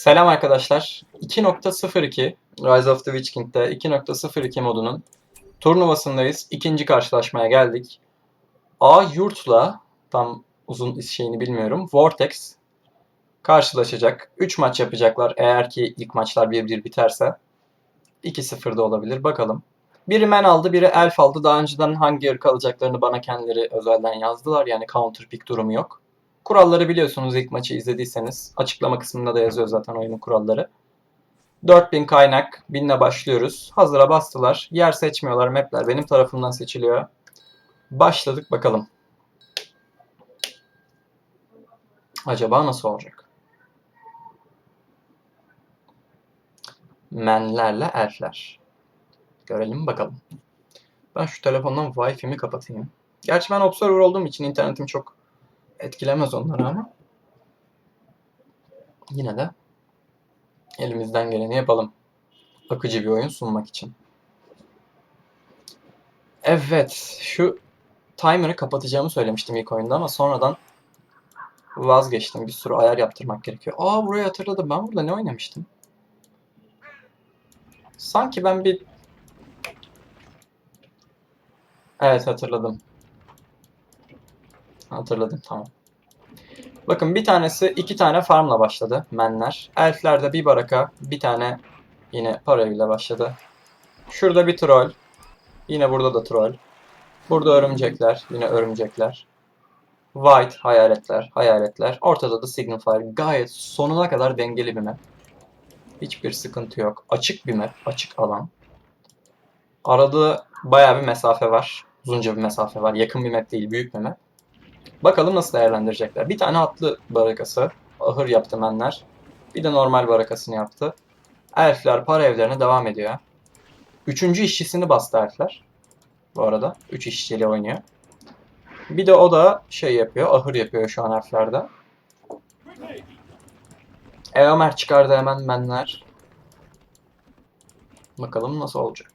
Selam arkadaşlar. 2.02 Rise of the Witch King'de 2.02 modunun turnuvasındayız. İkinci karşılaşmaya geldik. A Yurt'la tam uzun şeyini bilmiyorum. Vortex karşılaşacak. 3 maç yapacaklar eğer ki ilk maçlar 1-1 biterse. 2-0 da olabilir. Bakalım. Biri men aldı, biri elf aldı. Daha önceden hangi ırk alacaklarını bana kendileri özelden yazdılar. Yani counter pick durumu yok. Kuralları biliyorsunuz ilk maçı izlediyseniz. Açıklama kısmında da yazıyor zaten oyunun kuralları. 4000 kaynak. 1000'le başlıyoruz. Hazıra bastılar. Yer seçmiyorlar. Mapler benim tarafımdan seçiliyor. Başladık bakalım. Acaba nasıl olacak? Menlerle elfler. Görelim bakalım. Ben şu telefondan Wi-Fi'mi kapatayım. Gerçi ben Observer olduğum için internetim çok etkilemez onları ama yine de elimizden geleni yapalım. Akıcı bir oyun sunmak için. Evet, şu timer'ı kapatacağımı söylemiştim ilk oyunda ama sonradan vazgeçtim. Bir sürü ayar yaptırmak gerekiyor. Aa burayı hatırladım. Ben burada ne oynamıştım? Sanki ben bir... Evet hatırladım. Hatırladım tamam. Bakın bir tanesi iki tane farmla başladı menler. Elflerde bir baraka bir tane yine parayla başladı. Şurada bir troll. Yine burada da troll. Burada örümcekler. Yine örümcekler. White hayaletler, hayaletler. Ortada da Signifier. Gayet sonuna kadar dengeli bir map. Hiçbir sıkıntı yok. Açık bir map, açık alan. Arada bayağı bir mesafe var. Uzunca bir mesafe var. Yakın bir map değil, büyük bir map. Bakalım nasıl değerlendirecekler. Bir tane atlı barakası. Ahır yaptı menler. Bir de normal barakasını yaptı. Elfler para evlerine devam ediyor. Üçüncü işçisini bastı elfler. Bu arada. Üç işçiyle oynuyor. Bir de o da şey yapıyor. Ahır yapıyor şu an elflerde. Eomer çıkardı hemen menler. Bakalım nasıl olacak.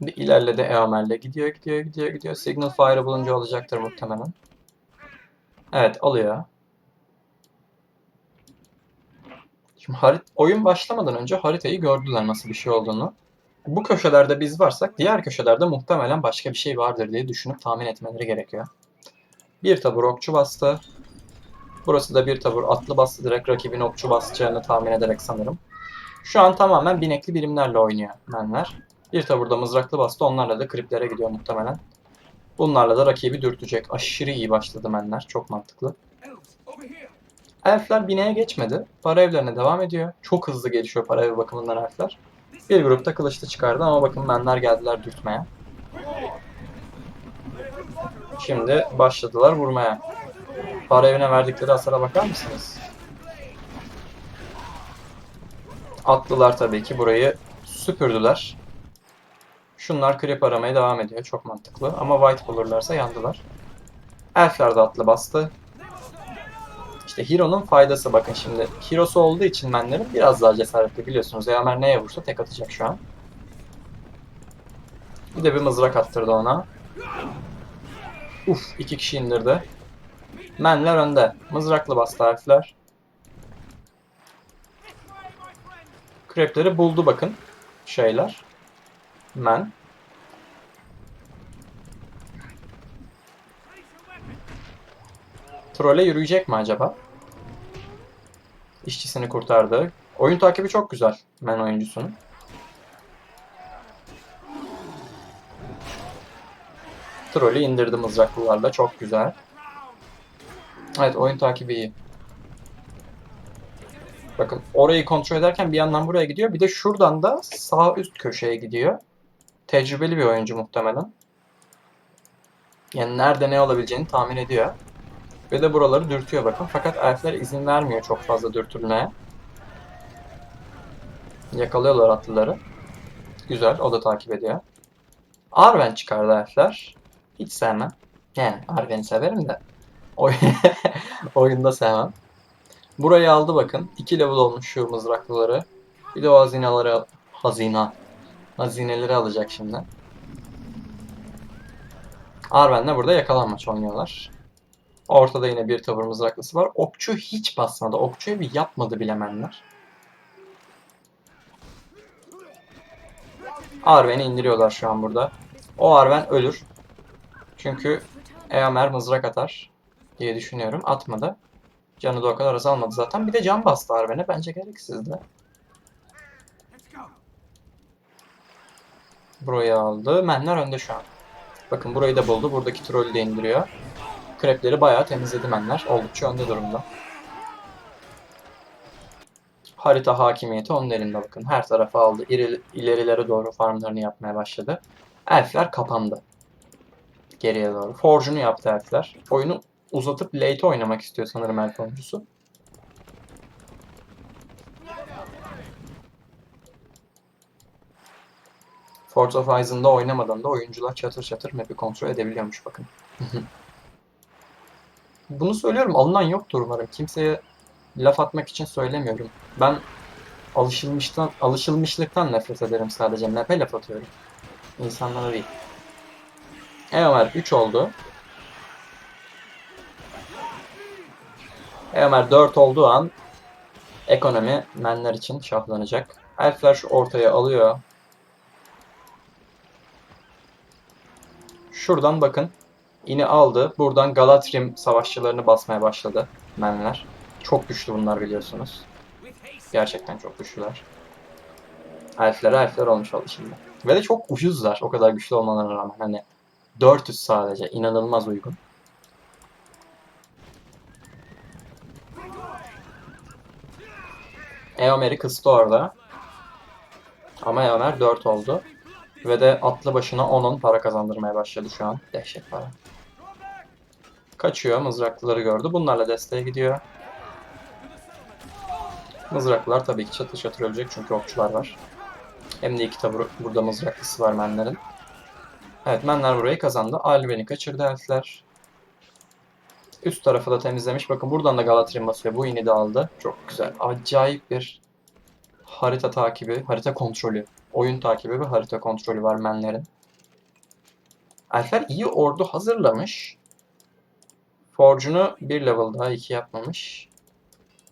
Bir ilerledi Eomer'le. Gidiyor, gidiyor, gidiyor, gidiyor. Signal Fire'ı bulunca olacaktır muhtemelen. Evet, alıyor. Şimdi harit oyun başlamadan önce haritayı gördüler nasıl bir şey olduğunu. Bu köşelerde biz varsak diğer köşelerde muhtemelen başka bir şey vardır diye düşünüp tahmin etmeleri gerekiyor. Bir tabur okçu bastı. Burası da bir tabur atlı bastı. Direkt rakibin okçu basacağını tahmin ederek sanırım. Şu an tamamen binekli birimlerle oynuyor menler. Bir taburda mızraklı bastı. Onlarla da kriplere gidiyor muhtemelen. Bunlarla da rakibi dürtecek. Aşırı iyi başladı menler. Çok mantıklı. Elfler bineğe geçmedi. Para evlerine devam ediyor. Çok hızlı gelişiyor para evi bakımından elfler. Bir grupta kılıçlı çıkardı ama bakın menler geldiler dürtmeye. Şimdi başladılar vurmaya. Para evine verdikleri hasara bakar mısınız? Atlılar tabii ki burayı süpürdüler. Şunlar creep aramaya devam ediyor. Çok mantıklı. Ama white bulurlarsa yandılar. Elfler de atlı bastı. İşte Hero'nun faydası bakın şimdi. Hero'su olduğu için menlerin biraz daha cesaretli biliyorsunuz. Eğer neye vursa tek atacak şu an. Bir de bir mızrak attırdı ona. Uf iki kişi indirdi. Menler önde. Mızraklı bastı harfler. Krepleri buldu bakın. Şeyler. Men. Trole yürüyecek mi acaba? İşçisini kurtardı. Oyun takibi çok güzel men oyuncusunun. Trolü indirdi mızraklılarla. Çok güzel. Evet oyun takibi iyi. Bakın orayı kontrol ederken bir yandan buraya gidiyor. Bir de şuradan da sağ üst köşeye gidiyor. Tecrübeli bir oyuncu muhtemelen. Yani nerede ne olabileceğini tahmin ediyor. Ve de buraları dürtüyor bakın. Fakat elfler izin vermiyor çok fazla dürtülmeye. Yakalıyorlar atlıları. Güzel, o da takip ediyor. Arven çıkardı elfler. Hiç sevmem. Yani Arven'i severim de. Oy oyunda sevmem. Burayı aldı bakın. 2 level olmuş şu mızraklıları. Bir de o hazineleri hazina. Hazineleri alacak şimdi. Arven'le burada yakalanmaç oynuyorlar. Ortada yine bir tavır mızraklısı var. Okçu hiç basmadı. Okçuya bir yapmadı bilemenler. Arven'i indiriyorlar şu an burada. O Arven ölür. Çünkü Eomer mızrak atar diye düşünüyorum. Atmadı. Canı da o kadar azalmadı zaten. Bir de can bastı Arven'e. Bence gereksizdi. Burayı aldı. Menler önde şu an. Bakın burayı da buldu. Buradaki trolü de indiriyor. Krepleri bayağı temizledi menler. Oldukça önde durumda. Harita hakimiyeti onun elinde bakın. Her tarafa aldı. İri, doğru farmlarını yapmaya başladı. Elfler kapandı. Geriye doğru. Forge'unu yaptı elfler. Oyunu uzatıp late oynamak istiyor sanırım elf oyuncusu. Forza Horizon'da oynamadan da oyuncular çatır çatır map'i kontrol edebiliyormuş bakın. Bunu söylüyorum alınan yoktur umarım. Kimseye laf atmak için söylemiyorum. Ben alışılmıştan, alışılmışlıktan nefret ederim sadece. Map'e laf atıyorum. İnsanlara değil. Eomer 3 oldu. Eomer 4 olduğu an ekonomi menler için şahlanacak. Elfler şu ortaya alıyor. Şuradan bakın. İni aldı. Buradan Galatrim savaşçılarını basmaya başladı menler. Çok güçlü bunlar biliyorsunuz. Gerçekten çok güçlüler. Elfler elfler olmuş oldu şimdi. Ve de çok ucuzlar o kadar güçlü olmalarına rağmen. Hani 400 sadece. inanılmaz uygun. Eomer'i kıstı orada. Ama Eomer 4 oldu. Ve de atlı başına 10'un para kazandırmaya başladı şu an. Dehşet para. Kaçıyor. Mızraklıları gördü. Bunlarla desteğe gidiyor. Mızraklılar tabii ki çatır çatır ölecek çünkü okçular var. Hem de iki tabi burada mızraklısı var menlerin. Evet menler burayı kazandı. Alven'i kaçırdı elfler. Üst tarafı da temizlemiş. Bakın buradan da Galatrin basıyor. Bu ini de aldı. Çok güzel. Acayip bir harita takibi, harita kontrolü, oyun takibi ve harita kontrolü var menlerin. Elfler iyi ordu hazırlamış. Forge'unu bir level daha 2 yapmamış.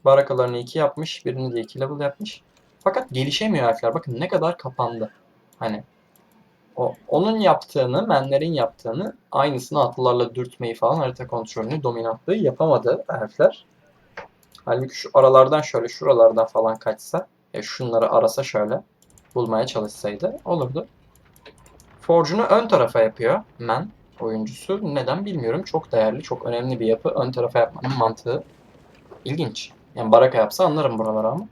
Barakalarını 2 yapmış. Birini de 2 level yapmış. Fakat gelişemiyor elfler. Bakın ne kadar kapandı. Hani o, onun yaptığını, menlerin yaptığını aynısını atlılarla dürtmeyi falan harita kontrolünü, dominantlığı yapamadı elfler. Halbuki şu aralardan şöyle şuralardan falan kaçsa, e şunları arasa şöyle bulmaya çalışsaydı olurdu. Forge'unu ön tarafa yapıyor men oyuncusu. Neden bilmiyorum. Çok değerli, çok önemli bir yapı. Ön tarafa yapmanın mantığı ilginç. Yani baraka yapsa anlarım buraları ama.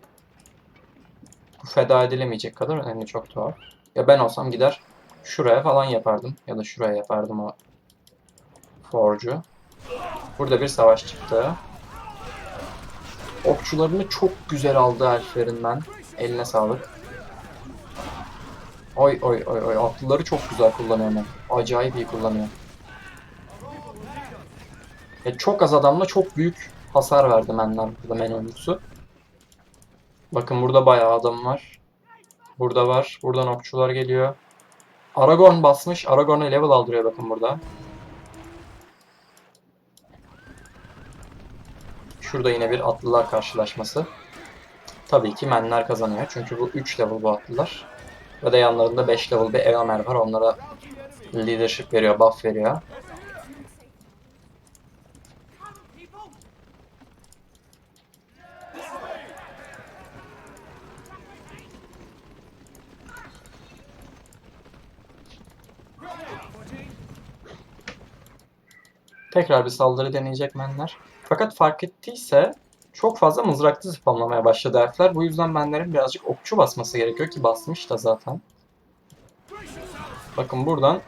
Bu feda edilemeyecek kadar önemli, çok tuhaf. Ya ben olsam gider şuraya falan yapardım. Ya da şuraya yapardım o Forge'u. Burada bir savaş çıktı. Okçularını çok güzel aldı elflerinden. Eline sağlık. Oy oy oy oy. Atlıları çok güzel kullanıyor men. Acayip iyi kullanıyor. Ya çok az adamla çok büyük hasar verdi menler burada men oyuncusu. Bakın burada bayağı adam var. Burada var. Buradan okçular geliyor. Aragorn basmış. Aragorn'a level aldırıyor bakın burada. Şurada yine bir atlılar karşılaşması. Tabii ki menler kazanıyor. Çünkü bu 3 level bu atlılar. Ve de yanlarında 5 level bir Eomer var. Onlara leadership veriyor, buff veriyor. Tekrar bir saldırı deneyecek menler. Fakat fark ettiyse çok fazla mızraklı spamlamaya başladı elfler. Bu yüzden menlerin birazcık okçu basması gerekiyor ki basmış da zaten. Bakın buradan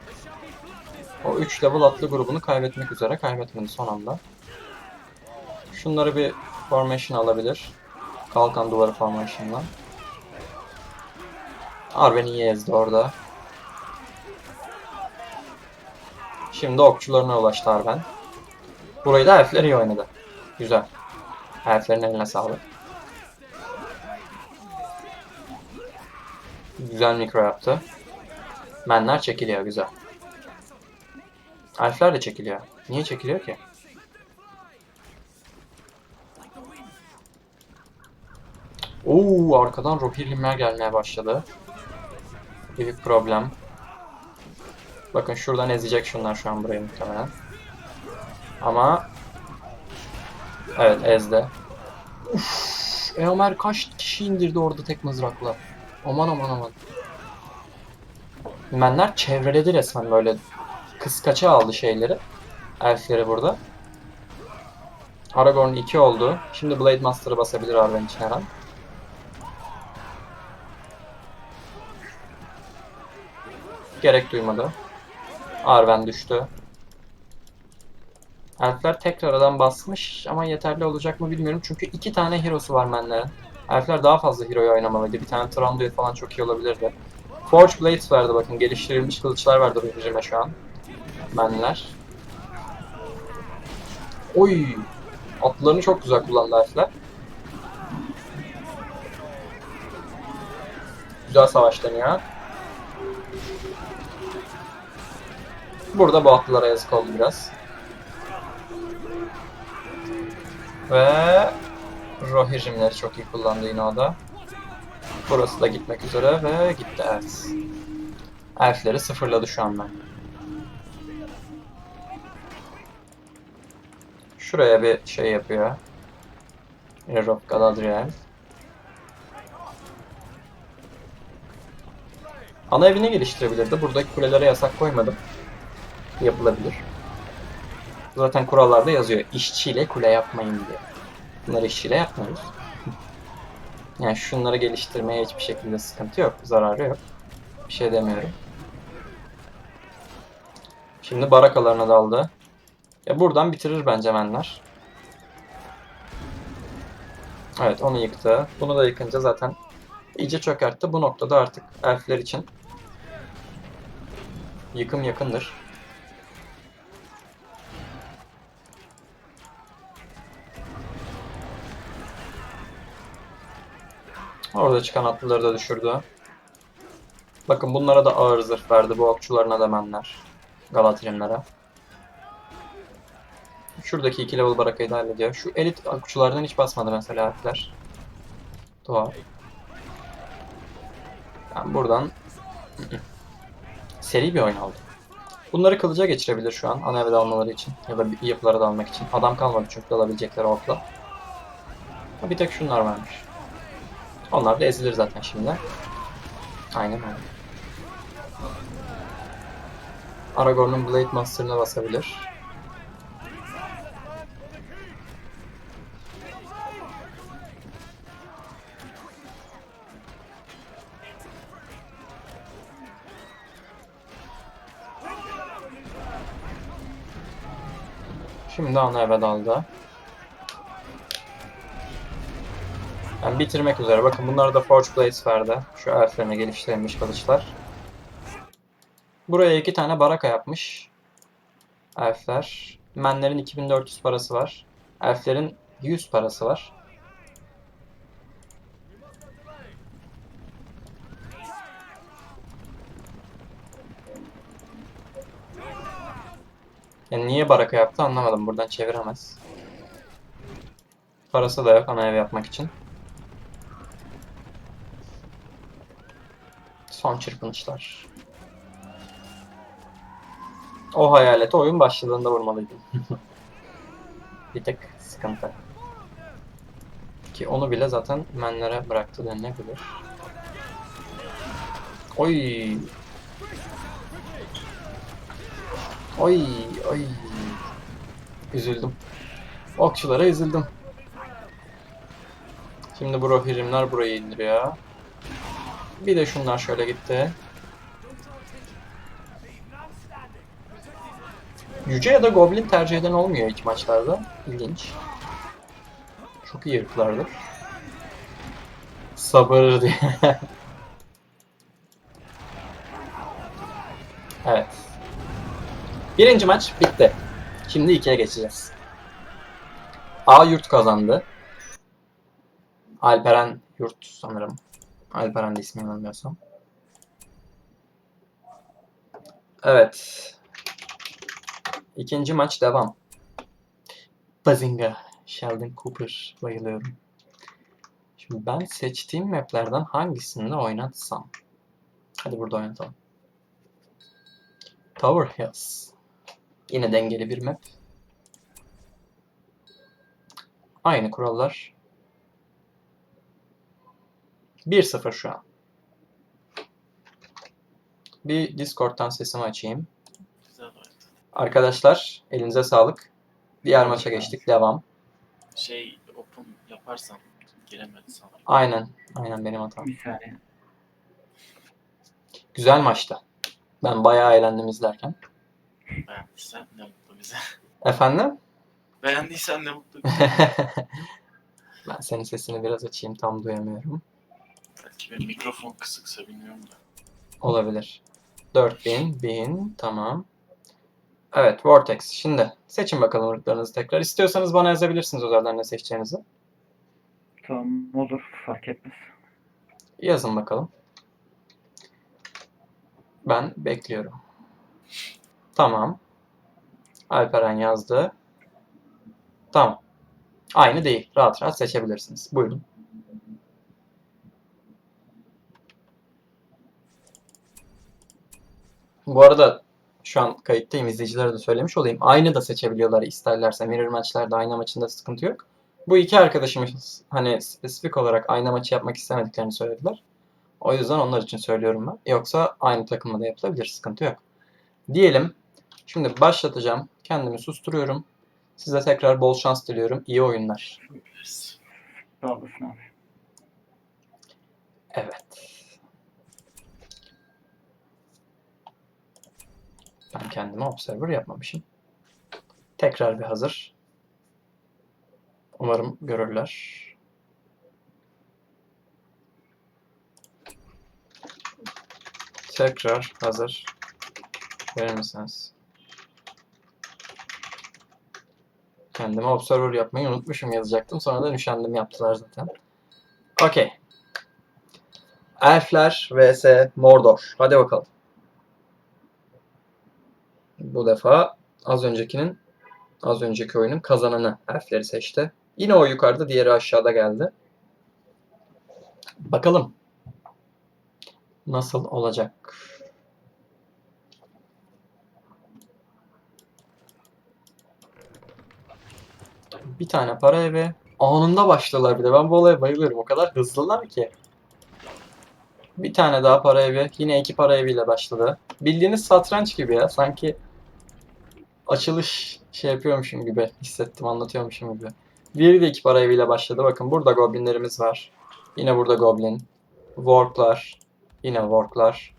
o 3 level atlı grubunu kaybetmek üzere. Kaybetmedi son anda. Şunları bir formation alabilir. Kalkan duvarı formation'dan. Arven iyi ezdi orada. Şimdi okçularına ulaştı Arven. Burayı da elfler iyi oynadı. Güzel. Heriflerin eline sağlık. Güzel mikro yaptı. Menler çekiliyor güzel. Elfler de çekiliyor. Niye çekiliyor ki? Oo arkadan Rohirrimler gelmeye başladı. Büyük problem. Bakın şuradan ezecek şunlar şu an burayı muhtemelen. Ama Evet ezdi. Uf, Eomer kaç kişi indirdi orada tek mızrakla. Aman aman aman. Menler çevreledi resmen böyle kıskaça aldı şeyleri. Elfleri burada. Aragorn 2 oldu. Şimdi Blade Master'ı basabilir Arwen için her an. Gerek duymadı. Arwen düştü. Elfler tekrardan basmış ama yeterli olacak mı bilmiyorum. Çünkü iki tane hero'su var menlerin. Elfler daha fazla hero'yu oynamalıydı. Bir tane Thranduil falan çok iyi olabilirdi. Forge Blades verdi bakın. Geliştirilmiş kılıçlar verdi Rohirrim'e şu an. Menler. Oy! Atlarını çok güzel kullandı elfler. Güzel savaş dönüyor. Burada bu atlılara yazık oldu biraz. Ve Rohirrimleri çok iyi kullandı yine o da. Burası da gitmek üzere ve gitti evet. Elfleri sıfırladı şu anda. Şuraya bir şey yapıyor. Erop Galadriel. Ana evini geliştirebilirdi. Buradaki kulelere yasak koymadım. Yapılabilir. Zaten kurallarda yazıyor. İşçiyle kule yapmayın diye. Bunları işçiyle yapmıyoruz. Yani şunları geliştirmeye hiçbir şekilde sıkıntı yok. Zararı yok. Bir şey demiyorum. Şimdi barakalarına daldı. Ya buradan bitirir bence menler. Evet onu yıktı. Bunu da yıkınca zaten iyice çökertti. Bu noktada artık elfler için yıkım yakındır. Orada çıkan atlıları da düşürdü. Bakın bunlara da ağır zırh verdi bu okçularına da menler. Galatrinlere. Şuradaki iki level barakayı da hallediyor. Şu elit okçulardan hiç basmadı mesela herifler. Tuhaf. Yani buradan seri bir oyun oldu. Bunları kılıca geçirebilir şu an ana evde almaları için ya da yapılara da almak için. Adam kalmadı çünkü alabilecekleri okla. Ama Bir tek şunlar varmış. Onlar da ezilir zaten şimdi. Aynen öyle. Aragorn'un Blade Master'ına basabilir. Şimdi ana eve daldı. Yani bitirmek üzere. Bakın bunlara da Forge Blades verdi. Şu elflerine geliştirilmiş kılıçlar. Buraya iki tane baraka yapmış. Elfler. Menlerin 2400 parası var. Elflerin 100 parası var. Yani niye baraka yaptı anlamadım. Buradan çeviremez. Parası da yok ana ev yapmak için. Son çırpınışlar. O hayalete oyun başladığında vurmalıydım. bir tek sıkıntı. Ki onu bile zaten menlere bıraktı denilebilir. Oy. Oy, oy. Üzüldüm. Okçulara üzüldüm. Şimdi bu rohirrimler burayı indiriyor. Bir de şunlar şöyle gitti. Yüce ya da Goblin tercih eden olmuyor ilk maçlarda. İlginç. Çok iyi ırklardır. Sabır diye. evet. Birinci maç bitti. Şimdi ikiye geçeceğiz. A yurt kazandı. Alperen yurt sanırım. Alperen de ismi yanılmıyorsam. Evet. İkinci maç devam. Bazinga. Sheldon Cooper. Bayılıyorum. Şimdi ben seçtiğim maplerden hangisinde oynatsam? Hadi burada oynatalım. Tower Hills. Yine dengeli bir map. Aynı kurallar. 1-0 şu an. Bir Discord'dan sesimi açayım. Arkadaşlar elinize sağlık. Diğer maça geçtik. Devam. Şey open yaparsam giremedi sanırım. Aynen. Aynen benim hatam. Bir saniye. Güzel maçtı. Ben bayağı eğlendim izlerken. Beğendiysen ne mutlu bize. Efendim? Beğendiysen ne mutlu bize. ben senin sesini biraz açayım. Tam duyamıyorum. Belki benim mikrofon kısıksa bilmiyorum da. Olabilir. 4000, 1000, tamam. Evet, Vortex. Şimdi seçin bakalım ırklarınızı tekrar. İstiyorsanız bana yazabilirsiniz özelden ne seçeceğinizi. Tamam olur fark etmez. Yazın bakalım. Ben bekliyorum. Tamam. Alperen yazdı. Tamam. Aynı değil. Rahat rahat seçebilirsiniz. Buyurun. Bu arada şu an kayıttayım. izleyicilere de söylemiş olayım. Aynı da seçebiliyorlar isterlerse. Mirror maçlarda aynı maçında sıkıntı yok. Bu iki arkadaşımız hani spesifik olarak aynı maçı yapmak istemediklerini söylediler. O yüzden onlar için söylüyorum ben. Yoksa aynı takımla da yapılabilir. Sıkıntı yok. Diyelim. Şimdi başlatacağım. Kendimi susturuyorum. Size tekrar bol şans diliyorum. İyi oyunlar. Evet. Ben kendime observer yapmamışım. Tekrar bir hazır. Umarım görürler. Tekrar hazır. Verir misiniz? Kendime observer yapmayı unutmuşum yazacaktım. Sonra da üşendim yaptılar zaten. Okey. Elfler vs Mordor. Hadi bakalım. Bu defa az öncekinin az önceki oyunun kazananı elfleri seçti. Yine o yukarıda, diğeri aşağıda geldi. Bakalım. Nasıl olacak? Bir tane para evi. Anında başladılar bir de. Ben bu olaya bayılıyorum. O kadar hızlılar ki. Bir tane daha para evi. Yine iki para eviyle başladı. Bildiğiniz satranç gibi ya. Sanki açılış şey yapıyormuşum gibi hissettim. Anlatıyormuşum gibi. Diğeri de iki para eviyle başladı. Bakın burada goblinlerimiz var. Yine burada goblin. Worklar. Yine worklar.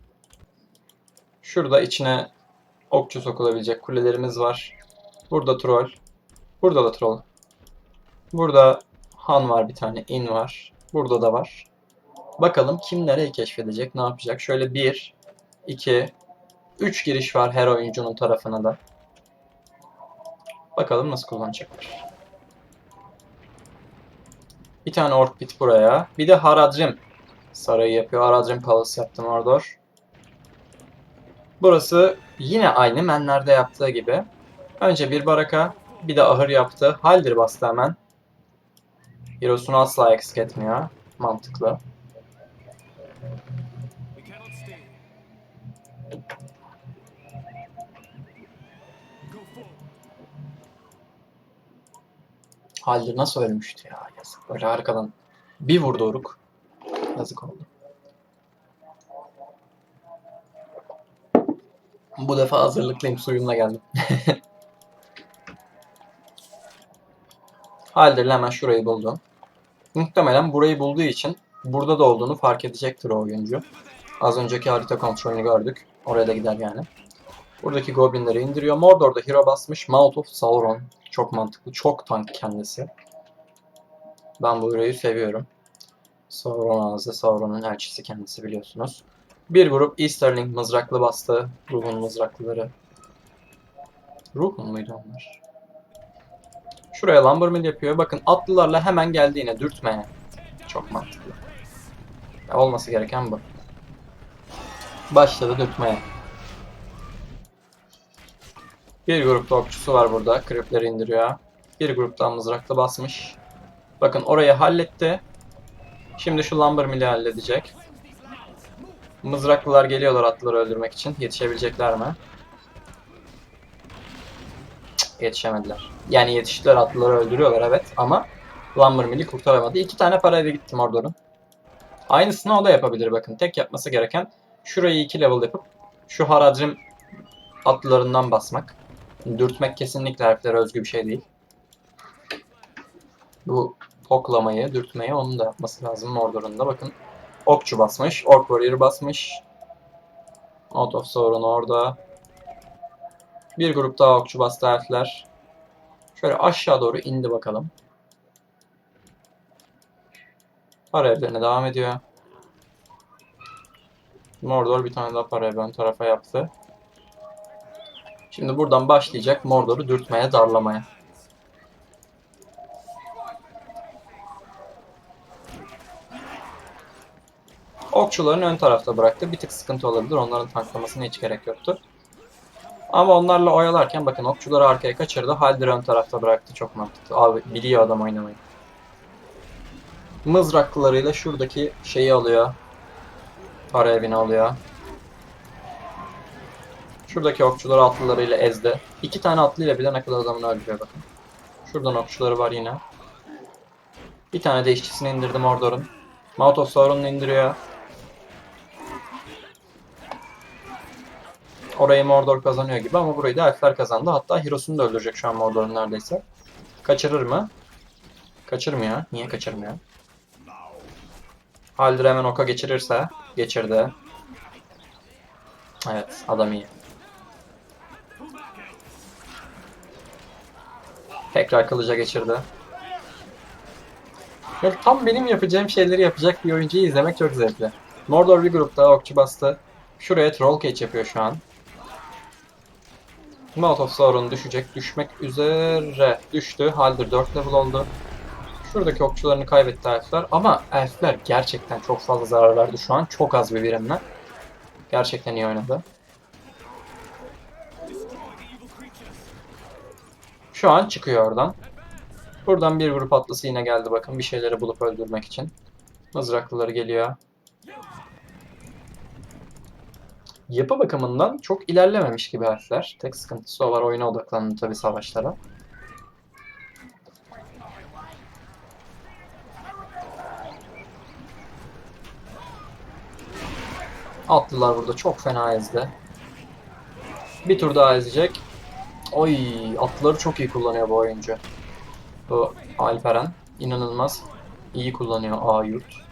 Şurada içine okçu sokulabilecek kulelerimiz var. Burada troll. Burada da troll. Burada han var bir tane. in var. Burada da var. Bakalım kim nereyi keşfedecek, ne yapacak. Şöyle 1, 2, 3 giriş var her oyuncunun tarafına da. Bakalım nasıl kullanacaklar. Bir tane ork bit buraya. Bir de Haradrim sarayı yapıyor. Haradrim Palace yaptım Mordor. Burası yine aynı menlerde yaptığı gibi. Önce bir baraka, bir de ahır yaptı. Haldir bastı hemen. Hero'sunu asla eksik etmiyor. Mantıklı. Haldir nasıl ölmüştü ya yazık. Böyle arkadan bir vurdu Uruk. Yazık oldu. Bu defa hazırlıklıyım. Suyumla geldim. Haldir'le hemen şurayı buldu. Muhtemelen burayı bulduğu için burada da olduğunu fark edecektir o oyuncu. Az önceki harita kontrolünü gördük. Oraya da gider yani. Buradaki goblinleri indiriyor. Mordor'da hero basmış. Mouth of Sauron. Çok mantıklı. Çok tank kendisi. Ben bu hero'yu seviyorum. Sauron ağzı. Sauron'un elçisi kendisi biliyorsunuz. Bir grup Easterling mızraklı bastı. Ruhun mızraklıları. Ruhun muydu onlar? Şuraya Lumbermill yapıyor. Bakın atlılarla hemen geldi yine dürtmeye. Çok mantıklı. Olması gereken bu. Başladı dürtmeye. Bir grupta okçusu var burada. Kripleri indiriyor. Bir gruptan mızraklı basmış. Bakın orayı halletti. Şimdi şu Lumber halledecek. Mızraklılar geliyorlar atlıları öldürmek için. Yetişebilecekler mi? Cık, Yetişemediler. Yani yetiştiler atlıları öldürüyorlar evet ama Lumber kurtaramadı. İki tane para eve gitti Mordor'un. Aynısını o da yapabilir bakın. Tek yapması gereken şurayı iki level yapıp şu Haradrim atlılarından basmak. Dürtmek kesinlikle heriflere özgü bir şey değil. Bu oklamayı, dürtmeyi onun da yapması lazım Mordor'un da. Bakın okçu basmış, Orc Warrior basmış. Out of Sauron orada. Bir grup daha okçu bastı elfler. Şöyle aşağı doğru indi bakalım. Para evlerine devam ediyor. Mordor bir tane daha para ön tarafa yaptı. Şimdi buradan başlayacak Mordor'u dürtmeye, darlamaya. Okçularını ön tarafta bıraktı. Bir tık sıkıntı olabilir. Onların tanklamasına hiç gerek yoktu. Ama onlarla oyalarken bakın okçuları arkaya kaçırdı. Haldir ön tarafta bıraktı. Çok mantıklı. Abi biliyor adam oynamayı. Mızraklılarıyla şuradaki şeyi alıyor. Para evini alıyor. Şuradaki okçuları atlılarıyla ezdi. İki tane atlıyla bile ne kadar adamını öldürüyor bakın. Şuradan okçuları var yine. Bir tane de işçisini indirdim Mordor'un. Mouth of Sauron'u indiriyor. Orayı Mordor kazanıyor gibi ama burayı da elfler kazandı. Hatta Heroes'unu da öldürecek şu an Mordor'un neredeyse. Kaçırır mı? Kaçırmıyor. Niye kaçırmıyor? Haldir hemen oka geçirirse. Geçirdi. Evet adam iyi. Tekrar kılıca geçirdi. Böyle tam benim yapacağım şeyleri yapacak bir oyuncuyu izlemek çok zevkli. Mordor bir grupta okçu bastı. Şuraya Troll Cage yapıyor şu an. Mouth of Sauron düşecek. Düşmek üzere. Düştü. Haldir 4 level oldu. Şuradaki okçularını kaybetti elfler. Ama elfler gerçekten çok fazla zarar verdi şu an. Çok az bir birimle. Gerçekten iyi oynadı. Şu an çıkıyor oradan. Buradan bir grup atlısı yine geldi bakın bir şeyleri bulup öldürmek için. Mızraklıları geliyor. Yapı bakımından çok ilerlememiş gibi harfler. Tek sıkıntısı o var. Oyuna odaklandı tabii savaşlara. Atlılar burada çok fena ezdi. Bir tur daha ezecek. Oy, atlıları çok iyi kullanıyor bu oyuncu. Bu Alperen inanılmaz iyi kullanıyor A yurt.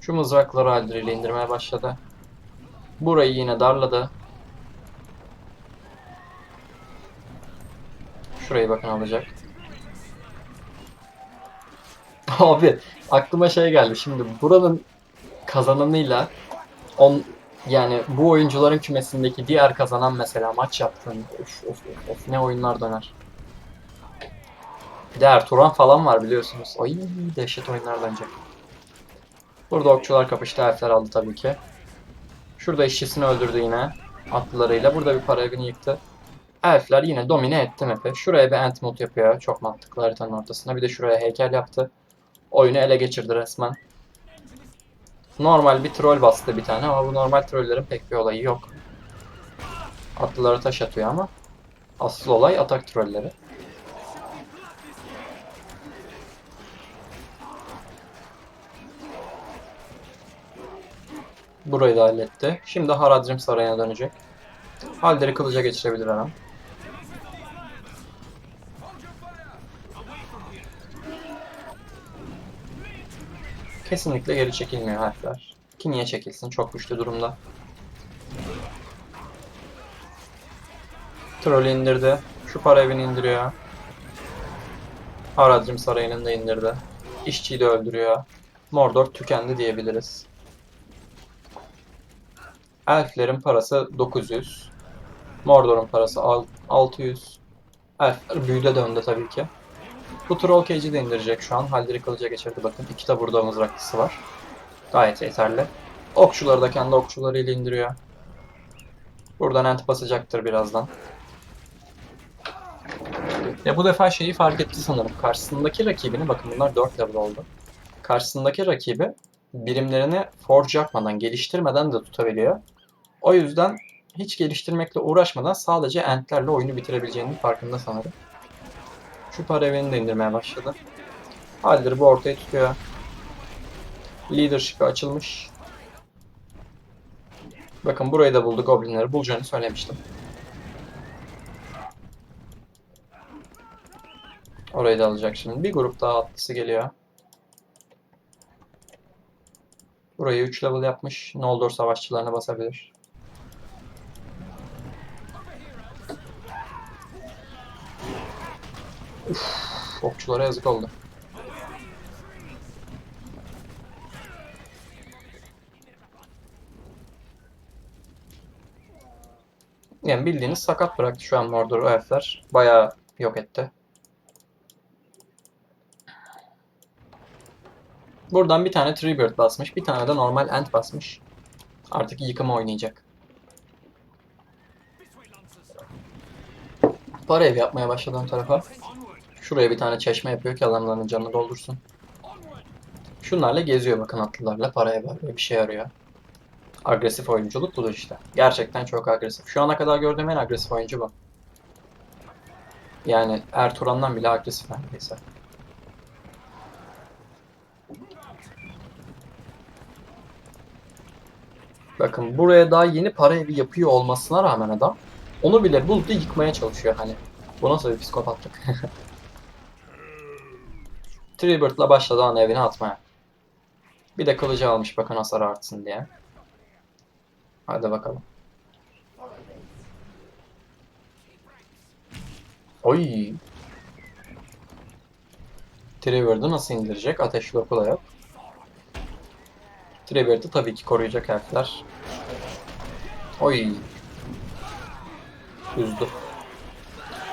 Şu mızrakları Haldir ile indirmeye başladı. Burayı yine darladı. Şurayı bakın alacak. Abi aklıma şey geldi. Şimdi buranın kazananıyla on yani bu oyuncuların kümesindeki diğer kazanan mesela maç yaptığında of of of, ne oyunlar döner. Bir de Ertuğrul falan var biliyorsunuz. Ay dehşet oyunlar dönecek. Burada okçular kapıştı. Elfler aldı tabii ki. Şurada işçisini öldürdü yine. Atlılarıyla. Burada bir para evini yıktı. Elfler yine domine etti map'i. Şuraya bir Entmoot yapıyor. Çok mantıklı haritanın ortasına. Bir de şuraya heykel yaptı. Oyunu ele geçirdi resmen. Normal bir troll bastı bir tane ama bu normal trollerin pek bir olayı yok. Atlıları taş atıyor ama asıl olay atak trolleri. Burayı da halletti. Şimdi Haradrim Sarayı'na dönecek. Halder'i kılıca geçirebilir her Kesinlikle geri çekilmiyor harfler. Ki niye çekilsin? Çok güçlü durumda. Troll indirdi. Şu para evini indiriyor. Haradrim Sarayı'nı da indirdi. İşçiyi de öldürüyor. Mordor tükendi diyebiliriz. Elflerin parası 900. Mordor'un parası al- 600. Elfler büyüde döndü tabii ki. Bu Troll Cage'i de indirecek şu an. Haldir'i kılıca geçirdi bakın. İki de burada mızraklısı var. Gayet yeterli. Okçuları da kendi okçularıyla indiriyor. Buradan ent basacaktır birazdan. Ya bu defa şeyi fark etti sanırım. Karşısındaki rakibini bakın bunlar 4 level oldu. karşısındaki rakibi birimlerini forge yapmadan, geliştirmeden de tutabiliyor. O yüzden hiç geliştirmekle uğraşmadan sadece entlerle oyunu bitirebileceğinin farkında sanırım. Şu para evini de indirmeye başladı. Haldir bu ortayı tutuyor. Leadership'e açılmış. Bakın burayı da buldu Goblinleri. Bulacağını söylemiştim. Orayı da alacak şimdi. Bir grup daha atlısı geliyor. Burayı 3 level yapmış. Noldor savaşçılarına basabilir. Uf, okçulara yazık oldu. Yani bildiğiniz sakat bıraktı şu an Mordor'u elfler. Bayağı yok etti. Buradan bir tane Treebird basmış. Bir tane de normal Ant basmış. Artık yıkımı oynayacak. Para ev yapmaya başladı ön tarafa. Şuraya bir tane çeşme yapıyor ki adamların canını doldursun. Şunlarla geziyor bakın atlılarla. Para ev arıyor. Bir şey arıyor. Agresif oyunculuk budur işte. Gerçekten çok agresif. Şu ana kadar gördüğüm en agresif oyuncu bu. Yani Ertuğrul'dan bile agresif neredeyse. Bakın buraya daha yeni para evi yapıyor olmasına rağmen adam onu bile buldu yıkmaya çalışıyor hani. Bu nasıl bir psikopatlık? Treebird'la başladı ana evini atmaya. Bir de kılıcı almış bakın hasar artsın diye. Hadi bakalım. Oy. Treebird'ı nasıl indirecek? Ateşli okula yok. Treebird'ı tabii ki koruyacak elfler. Oy. Üzdü.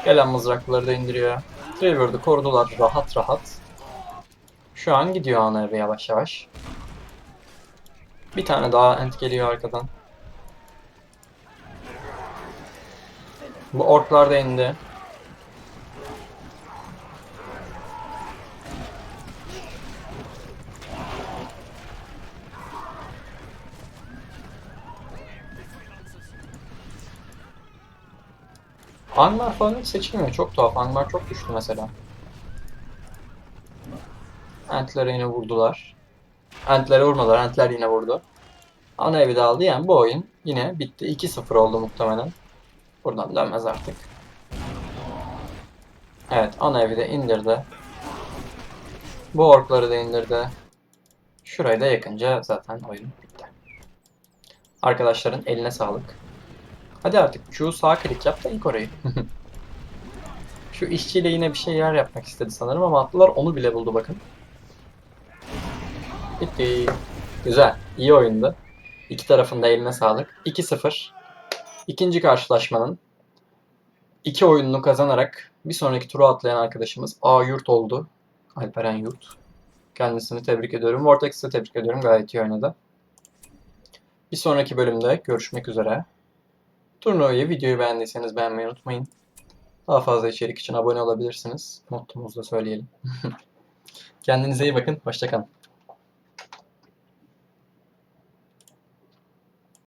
Gelen mızrakları da indiriyor. Treebird'ı korudular rahat rahat. Şu an gidiyor ana yavaş yavaş. Bir tane daha ent geliyor arkadan. Bu orklar da indi. Angmar falan hiç seçilmiyor. Çok tuhaf. Angmar çok düştü mesela. Entlere yine vurdular. Entlere vurmadılar. Entler yine vurdu. Ana evi de aldı. Yani bu oyun yine bitti. 2-0 oldu muhtemelen. Buradan dönmez artık. Evet. Ana evi de indirdi. Bu orkları da indirdi. Şurayı da yakınca zaten oyun bitti. Arkadaşların eline sağlık. Hadi artık şu sağ klik yap da ilk orayı. şu işçiyle yine bir şeyler yapmak istedi sanırım ama atlılar onu bile buldu bakın. Bitti. Güzel. iyi oyundu. İki tarafın da eline sağlık. 2-0. İkinci karşılaşmanın iki oyununu kazanarak bir sonraki tura atlayan arkadaşımız A Yurt oldu. Alperen Yurt. Kendisini tebrik ediyorum. Vortex'i tebrik ediyorum. Gayet iyi oynadı. Bir sonraki bölümde görüşmek üzere. Turnuvayı, videoyu beğendiyseniz beğenmeyi unutmayın. Daha fazla içerik için abone olabilirsiniz. Mottomuzu da söyleyelim. Kendinize iyi bakın. Hoşçakalın.